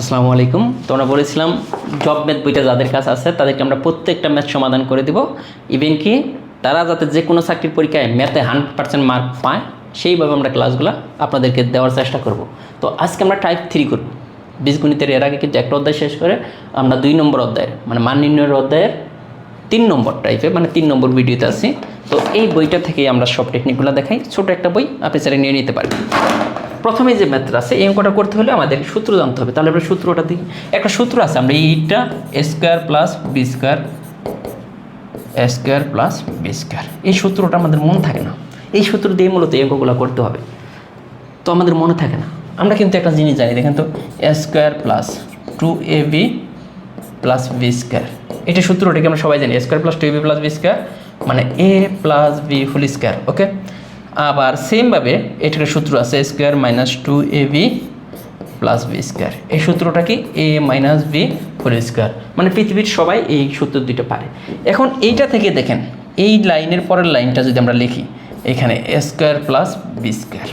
আসসালামু আলাইকুম। তোমরা বলেছিলাম জব ম্যাথ বইটা যাদের কাছে আছে, তাদেরকে আমরা প্রত্যেকটা ম্যাথ সমাধান করে দেব। ইভেন কি, তারা যাতে যে কোনো চাকরির পরীক্ষায় ম্যাথে হান্ড্রেড পার্সেন্ট মার্ক পায়, সেইভাবে আমরা ক্লাসগুলো আপনাদেরকে দেওয়ার চেষ্টা করব। তো আজকে আমরা টাইপ থ্রি করব। বীজগণিতের এর আগে কিন্তু একটা অধ্যায় শেষ করে আমরা দুই নম্বর অধ্যায়ের মানে মান নির্ণয়ের অধ্যায়ের তিন নম্বর টাইপে মানে তিন নম্বর ভিডিওতে আছি। তো এই বইটা থেকে আমরা সব টেকনিকগুলো দেখাই। ছোট একটা বই, আপনি সেটা নিয়ে নিতে পারেন। প্রথমে যে ম্যাথটা আছে, এই অঙ্কটা করতে হলে আমাদের সূত্র জানতে হবে। তাহলে আমরা সূত্রটা দিই একটা সূত্র আছে, আমরা এইটা square plus b square square plus b square এই সূত্রটা আমাদের মনে থাকে না। এই সূত্র দিয়ে মূলত এই অঙ্কগুলো করতে হবে। তো আমাদের মনে থাকে না। আমরা কিন্তু একটা জিনিস জানি, দেখেন তো square plus two a b plus b square এটা সূত্রটাকে আমরা সবাই জানি square plus two b plus b square মানে a plus b full square okay আবার সেমভাবে এটার সূত্র আছে square minus two a b plus b square এই সূত্রটা কি? A minus b full square মানে পৃথিবীর সবাই এই সূত্র দুইটা পারে। এখন এইটা থেকে দেখেন, এই লাইনের পরের লাইনটা যদি আমরা লিখি, এখানে স্কোয়ার প্লাস বি স্কোয়ার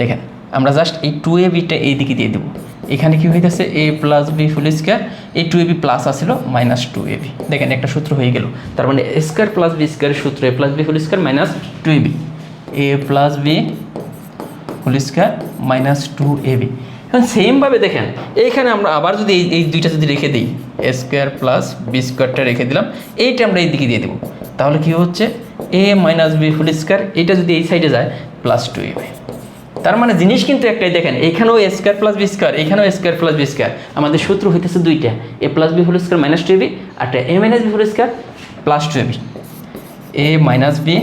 দেখেন, আমরা জাস্ট এই টু এ বিটা এই দিকে দিয়ে দেবো। এখানে কি হইতেছে? A plus b full square এই টু এ বি প্লাস আসছিল মাইনাস টু এ বি দেখেন, একটা সূত্র হয়ে গেল। তার মানে স্কোয়ার প্লাস বি স্কোয়ারের সূত্র a plus b full square minus two a b a plus b full square minus two a b এখন সেমভাবে দেখেন এইখানে আমরা আবার যদি এই এই দুইটা যদি রেখে দিই স্কোয়ার প্লাস বি স্কোয়ারটা রেখে দিলাম, এইটা আমরা এই দিকে দিয়ে দেবো। তাহলে কি হচ্ছে? A minus b full square এটা যদি এই সাইডে যায় প্লাস টু এ বি তার মানে জিনিস কিন্তু একটাই, দেখেন, এখানেও a square plus b square এখানেও স্কোয়ার প্লাস বি স্কোয়ার আমাদের সূত্র হইতেছে দুইটা a plus b whole square minus two a b আরটা a minus b whole square plus two a b a minus b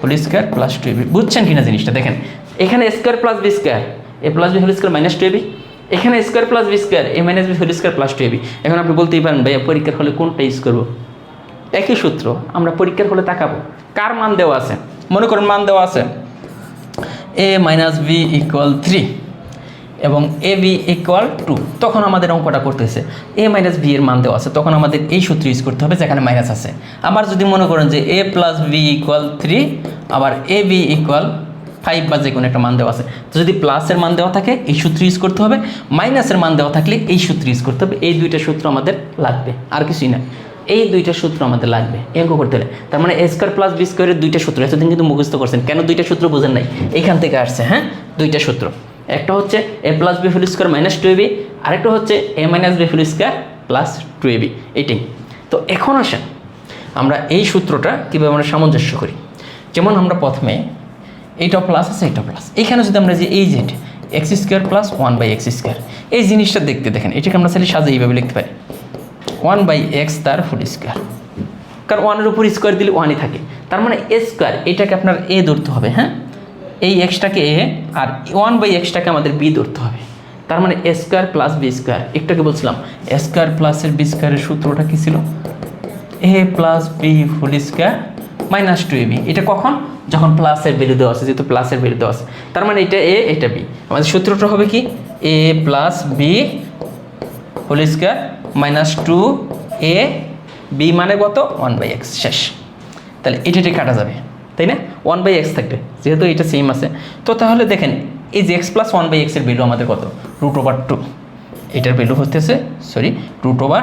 whole square plus two a b বুঝছেন কিনা জিনিসটা? দেখেন, এখানে square plus b square a plus b whole square minus two a b এখানে square plus b square a minus b whole square plus two a b এখন আপনি বলতেই পারেন, ভাইয়া, পরীক্ষার হলে কোনটা ইউজ করব? একই সূত্র, আমরা পরীক্ষার হলে তাকাবো। কার মান দেওয়া আছে? মনে করেন মান দেওয়া আছে a minus b equal three এবং এ বি ইকুয়াল টু তখন আমাদের অঙ্কটা করতেছে। এ মাইনাস বি এর মান দেওয়া আছে। তখন আমাদের এই সূত্র ইউজ করতে হবে, যেখানে মাইনাস আছে। আবার যদি মনে করেন যে a plus b equal three আবার এ বি ইকুয়াল ফাইভ বা যে কোনো একটা মান দেওয়া আছে। তো যদি প্লাসের মান দেওয়া থাকে, এই সূত্র ইউজ করতে হবে। মাইনাসের মান দেওয়া থাকলে এই সূত্র ইউজ করতে হবে। এই দুইটা সূত্র আমাদের লাগবে, আর কিছুই না। এই দুইটা সূত্র আমাদের লাগবে অঙ্ক করতে হলে। তার মানে এ স্কোয়ার প্লাস বি স্কোয়ারের দুইটা সূত্র, এতদিন কিন্তু মুখস্থ করছেন। কেন দুইটা সূত্র বোঝেন নাই? এখান থেকে আসছে হ্যাঁ? দুইটা সূত্র। একটা হচ্ছে a plus b full square minus two a b আরেকটা হচ্ছে a minus b full square plus two a b এইটাই। তো এখন আসেন, আমরা এই সূত্রটা কীভাবে আমরা সামঞ্জস্য করি? যেমন আমরা প্রথমে এইটা প্লাস আছে, এইটা প্লাস এইখানে যদি আমরা যে এই z x square plus one by x square এই জিনিসটা দেখতে দেখেন, এটাকে আমরা চাইলে সাজে এইভাবে লিখতে পারি। ওয়ান বাই এক্স তার ফুল স্কোয়ার কারণ ওয়ানের উপর স্কোয়ার দিলে ওয়ানই থাকে। তার মানে এ স্কোয়ার এটাকে আপনার এ ধরতে হবে হ্যাঁ? এই এক্সটাকে এ আর ওয়ান বাই এক্সটাকে আমাদের বি ধরতে হবে। তার মানে a square plus b square একটাকে বলছিলাম এ স্কোয়ার প্লাসের বি স্কোয়ারের সূত্রটা কী ছিল? A plus b full square minus two b এটা কখন? যখন প্লাসের ভ্যালু দেওয়া আছে, যেহেতু প্লাসের ভ্যালু দেওয়া আছে। তার মানে এটা এ এটা বি আমাদের সূত্রটা হবে কি? A plus b whole square minus two a b মানে কত? ওয়ান বাই এক্স শেষ। তাহলে এটা কাটা যাবে। তাই না? ওয়ান বাই এক্স থাকবে। যেহেতু এটা সেম আছে। তো তাহলে দেখেন, এই যে এক্স প্লাস ওয়ান বাই এক্সের ভ্যালু আমাদের কত? রুট ওভার টু এটার ভ্যালু হতেছে sorry root over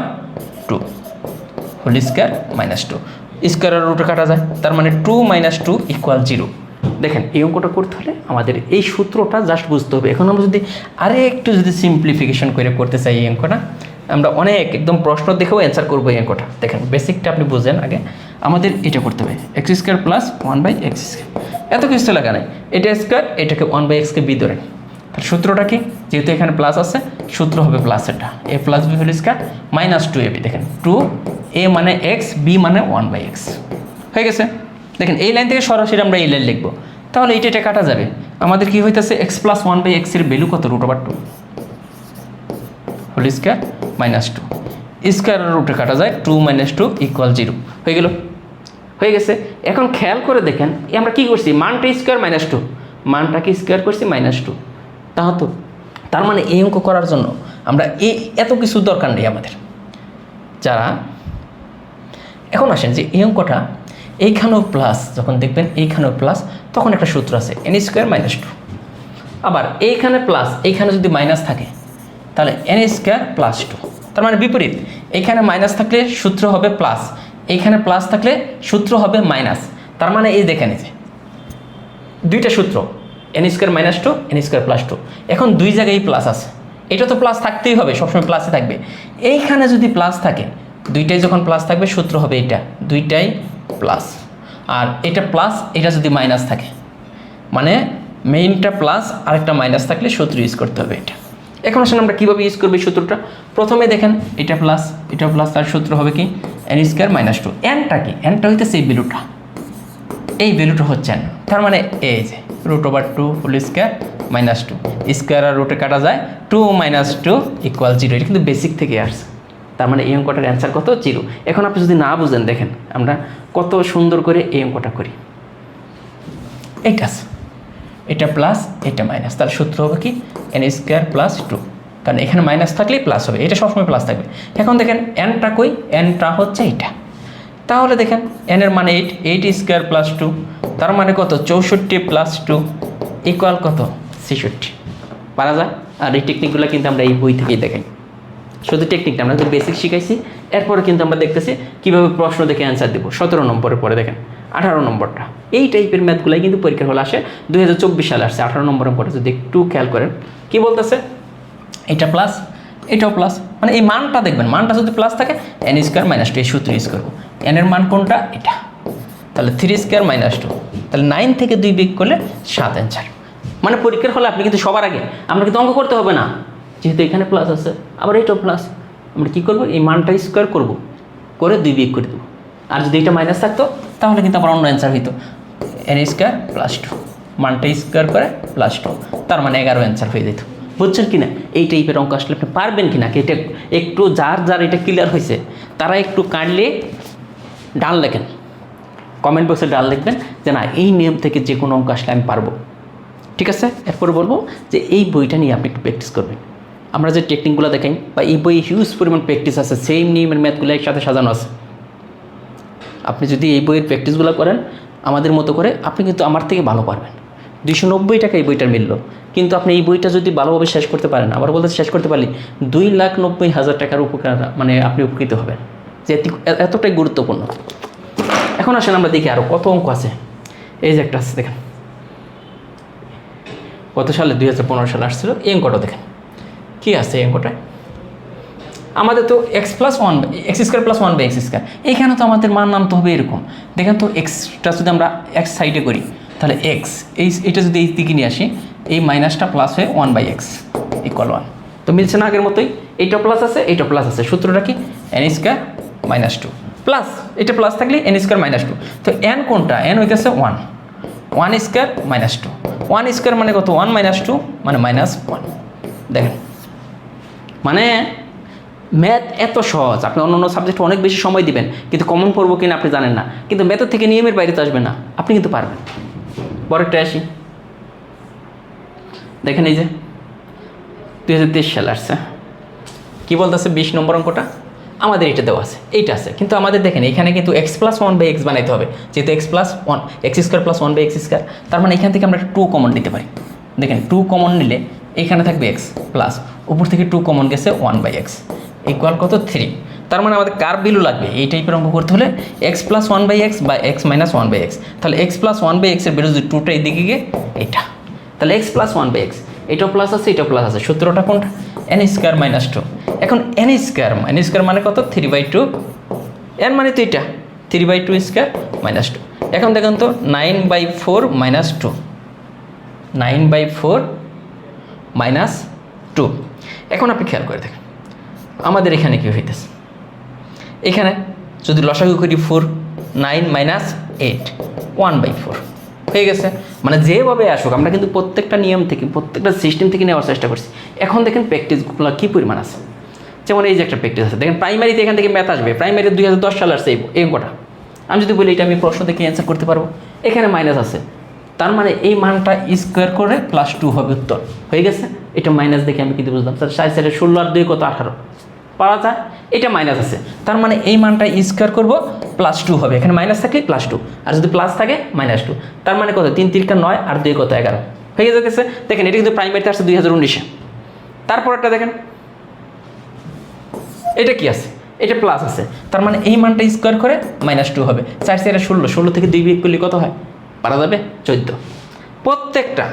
two whole square minus two স্কোয়ারের রুটে কাটা যায়, তার মানে two minus two equal zero দেখেন, এই অঙ্কটা করতে হলে আমাদের এই সূত্রটা জাস্ট বুঝতে হবে। এখন আমরা যদি আরে একটু যদি সিম্পলিফিকেশন করে করতে চাই এই অঙ্কটা, আমরা অনেক একদম প্রশ্ন দেখেও অ্যান্সার করব এই অঙ্কটা। দেখেন বেসিকটা আপনি বুঝেন আগে। আমাদের এটা করতে হবে x square plus one by x square এত কিছু লাগা নাই। এটা স্কোয়ার এটাকে ওয়ান বাই এক্সকে বি তার সূত্রটা কি? যেহেতু এখানে প্লাস আছে, সূত্র হবে প্লাসেরটা a plus b whole square minus two a b দেখেন টু এ মানে এক্স বি মানে ওয়ান বাই এক্স হয়ে গেছে। দেখেন, এই লাইন থেকে সরাসরি আমরা এই লাইন লিখব। তাহলে এইটা এটা কাটা যাবে। আমাদের কি হইতেছে? এক্স প্লাস ওয়ান বাই এক্সের ভ্যালু কত? Root over two whole square minus two স্কোয়ারের রুটে কাটা যায় two minus two equal zero হয়ে গেল। হয়ে গেছে। এখন খেয়াল করে দেখেন আমরা কি করছি? মানটা স্কোয়ার মাইনাস টু মানটাকে স্কোয়ার করছি মাইনাস টু তাহ তো তার মানে এই অঙ্ক করার জন্য আমরা এই এত কিছু দরকার নেই আমাদের। যারা এখন আসেন যে এই অঙ্কটা এইখানেও প্লাস যখন দেখবেন এইখানেও প্লাস তখন একটা সূত্র আছে এন স্কোয়ার মাইনাস টু আবার এইখানে প্লাস এইখানে যদি মাইনাস থাকে, তাহলে এন স্কোয়ার প্লাস টু তার মানে বিপরীত। এখানে মাইনাস থাকলে সূত্র হবে প্লাস এইখানে প্লাস থাকলে সূত্র হবে মাইনাস তার মানে এই দেখে নিতে দুইটা সূত্র n square minus two n square plus two এখন দুই জায়গায় প্লাস আছে। এটা তো প্লাস থাকতেই হবে, সবসময় প্লাসে থাকবে। এইখানে যদি প্লাস থাকে, দুইটাই যখন প্লাস থাকবে, সূত্র হবে এটা। দুইটাই প্লাস আর এটা প্লাস এটা যদি মাইনাস থাকে মানে মেইনটা প্লাস আরেকটা মাইনাস থাকলে সূত্র ইউজ করতে হবে এটা। এখন আসলে আমরা কীভাবে ইউজ করব সূত্রটা? প্রথমে দেখেন, এটা প্লাস এটা প্লাস তার সূত্র হবে কি? এন স্কোয়ার মাইনাস টু এনটা কি এনটা হইতেছে এই ভ্যালুটা এই ভ্যালুটা হচ্ছে n তার মানে এই যে root over two full square minus two square আর রুটে কাটা যায় two minus two equal zero এটা কিন্তু বেসিক থেকে আসছে। তার মানে এই অঙ্কটার অ্যান্সার কত? জিরো এখন আপনি যদি না বুঝেন, দেখেন, আমরা কত সুন্দর করে এই অঙ্কটা করি। এইটা আছে। এটা প্লাস এটা মাইনাস তার সূত্র হবে কি? এন স্কোয়ার প্লাস টু কারণ এখানে মাইনাস থাকলেই প্লাস হবে। এটা সবসময় প্লাস থাকবে। এখন দেখেন এনটা কই? এনটা হচ্ছে এটা তাহলে দেখেন এন এর মানে eight eight square plus two তার মানে কত? চৌষট্টি প্লাস টু ইকুয়াল কত? ছেষট্টি। পারা যায় আর এই টেকনিকগুলো কিন্তু আমরা এই বই থেকেই দেখাই। শুধু টেকনিকটা আমরা তো বেসিক শিখাইছি। এরপরে কিন্তু আমরা দেখতেছি, কীভাবে প্রশ্ন দেখে অ্যান্সার দেবো। সতেরো নম্বরের পরে দেখেন। আঠারো নম্বরটা। এই টাইপের ম্যাথগুলাই কিন্তু পরীক্ষার হলে আসে। দুই হাজার চব্বিশ সালে আসছে, আঠারো নম্বরের পরে যদি একটু খেয়াল করেন, কী বলতেছে? এটা প্লাস এটাও প্লাস মানে এই মানটা দেখবেন, মানটা যদি প্লাস থাকে এন স্কোয়ার মাইনাস টু এই সূত্র ইউজ করব। এনের মান কোনটা? এটা। তাহলে থ্রি স্কোয়ার মাইনাস টু তাহলে নাইন থেকে দুই বিক করলে সাত অ্যান্সার মানে পরীক্ষার হলে আপনি কিন্তু সবার আগে, আমরা কিন্তু অঙ্ক করতে হবে না। যেহেতু এখানে প্লাস আছে, আবার এটাও প্লাস আমরা কী করব? এই মানটা স্কোয়ার করব। করে দুই বিক করে দেবো। আর যদি এটা মাইনাস থাকতো তাহলে কিন্তু আমার অন্য অ্যান্সার হইতো। এন স্কোয়ার প্লাস টু মানটা স্কোয়ার করে প্লাস টু তার মানে এগারো অ্যান্সার হয়ে যেত। বুঝছেন কিনা? এই টাইপের অঙ্ক আসলে আপনি পারবেন কি এটা একটু যার যার এটা ক্লিয়ার হয়েছে তারা একটু কাটলে ডাল লেখেন কমেন্ট বক্সে ডাল লিখবেন যে না, এই নিয়ম থেকে যে কোনো অঙ্ক আসলে আমি পারব। ঠিক আছে? এরপর বলব যে এই বইটা নিয়ে আপনি একটু প্র্যাকটিস করবেন। আমরা যে টেকনিকগুলো দেখাই, বা এই বই হিউজ পরিমাণ প্র্যাকটিস আছে সেম নিয়মের ম্যাথগুলো একসাথে সাজানো আছে। আপনি যদি এই বইয়ের প্র্যাকটিসগুলো করেন, আমাদের মতো করে আপনি কিন্তু আমার থেকে ভালো পারবেন। দুইশো নব্বই টাকা এই বইটার মূল্য। কিন্তু আপনি এই বইটা যদি ভালোভাবে শেষ করতে পারেন, আবার বলতে শেষ করতে পারলে দুই লাখ নব্বই হাজার টাকার উপকার মানে আপনি উপকৃত হবেন। যে এতি- এতটাই গুরুত্বপূর্ণ। এখন আসেন আমরা দেখি আরও কত অঙ্ক আছে। এই যে একটা আছে, দেখেন। কত সালে দুই হাজার পনেরো সালে আসছিল? এই অঙ্কটা দেখেন। কী আছে এই অঙ্কটায়? আমাদের তো x plus one x square plus one by x square এইখানে তো আমাদের মান নামতে হবে এরকম। দেখেন তো এক্সটা যদি আমরা এক্স সাইডে করি, তাহলে এক্স এই এটা যদি এই দিকে নিয়ে আসি, এই মাইনাসটা প্লাস হয়ে one by x equal one তো মিলছে না আগের মতোই? এইটা প্লাস আছে, এইটা প্লাস আছে। সূত্রটা কি? N square minus two plus এটা প্লাস থাকলে এন স্কোয়ার মাইনাস টু তো এন কোনটা? এন হইতেছে one one square minus two one square মানে কত? ওয়ান মাইনাস টু মানে মাইনাস ওয়ান দেখেন। মানে ম্যাথ এত সহজ। আপনি অন্য অন্য সাবজেক্টে অনেক বেশি সময় দিবেন, কিন্তু কমন পড়ব কিনা আপনি জানেন না। কিন্তু ম্যাথের থেকে নিয়মের বাইরে তো আসবে না, আপনি কিন্তু পারবেন। পরেরটা আসি দেখেন এই যে, দুই হাজার তেইশ সালে আসছে। কী বলতেছে? বিশ নম্বর অঙ্কটা? আমাদের এটা দেওয়া আছে, এইটা আছে। কিন্তু আমাদের দেখেন, এখানে কিন্তু x plus one by x বানাইতে হবে। যেহেতু x plus one x square plus one by x square তার মানে এখান থেকে আমরা টু কমন নিতে পারি। দেখেন টু কমন নিলে এখানে থাকবে এক্স প্লাস উপর থেকে টু কমন গেছে ওয়ান বাই এক্স ইকুয়াল কত? থ্রি তার মানে আমাদের কার বিলু লাগবে। এই টাইপের অঙ্ক করতে হলে x plus one by x বা x minus one by x তাহলে এক্স প্লাস ওয়ান বাই এক্সের বিরুদ্ধে টুটা এদিকে গিয়ে এটা তাহলে x plus one by x এটাও প্লাস আছে, এটাও প্লাস আছে। সূত্রটা কোনটা? এন স্কোয়ার মাইনাস টু এখন এন স্কোয়ার এন স্কোয়ার মানে কত? থ্রি বাই টু এন মানে তো এটা three by two square minus two এখন দেখুন তো nine by four minus two nine by four minus two এখন আপনি খেয়াল করে দেখেন। আমাদের এখানে কী হইতেছে? এখানে যদি লসাগু করি four nine minus eight one by four হয়ে গেছে? মানে যেভাবে আসুক, আমরা কিন্তু প্রত্যেকটা নিয়ম থেকে, প্রত্যেকটা সিস্টেম থেকে নেওয়ার চেষ্টা করছি। এখন দেখেন প্র্যাকটিসগুলো কী পরিমাণ আছে? যেমন এই যে একটা প্র্যাকটিস আছে, দেখেন প্রাইমারিতে এখান থেকে ম্যাথ আসবে প্রাইমারি দুই হাজার দশ সালে আসছে এই অঙ্কটা আমি যদি বলি এটা আমি প্রশ্ন থেকে অ্যান্সার করতে পারব। এখানে মাইনাস আছে। তার মানে এই মানটা স্কোয়ার করে প্লাস টু হবে উত্তর। হয়ে গেছে? এটা মাইনাস দেখে আমি কিন্তু বুঝলাম। স্যার সাড়ে ষোলো আর দুই কত? আঠারো। পাওয়া যায়, এটা মাইনাস আছে। তার মানে এই মানটা স্কোয়ার করব প্লাস টু হবে। এখানে মাইনাস থাকলে প্লাস টু আর যদি প্লাস থাকে মাইনাস টু তার মানে কত? তিন তিনটা নয় আর দুই কত এগারো। হয়ে গেছে। দেখেন, এটা কিন্তু প্রাইমারিতে আসছে দুই হাজার উনিশে। তারপর একটা দেখেন। এটা কি আছে? এটা প্লাস আছে। তার মানে এই মানটা স্কোয়ার করে মাইনাস টু হবে। চার চারে ষোলো। ষোলো থেকে দুই বিয়োগ করলে কত হয়? পারা যাবে চোদ্দ। প্রত্যেকটা,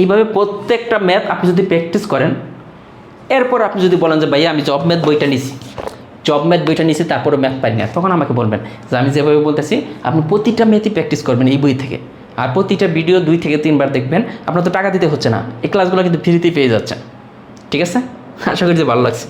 এইভাবে প্রত্যেকটা ম্যাথ আপনি যদি প্র্যাকটিস করেন এরপর আপনি যদি বলেন যে, ভাইয়া, আমি জব ম্যাথ বইটা নিছি। জব ম্যাথ বইটা নিছি তারপরে ম্যাথ পাই না তখন আমাকে বলবেন যে, আমি যেভাবে বলতেছি, আপনি প্রতিটা ম্যাথই প্র্যাকটিস করবেন এই বই থেকে। আর প্রতিটা ভিডিও দুই থেকে তিনবার দেখবেন, আপনার তো টাকা দিতে হচ্ছে না। এই ক্লাসগুলো কিন্তু ফ্রিতেই পেয়ে যাচ্ছেন। ঠিক আছে? আশা করি যে ভালো লাগছে।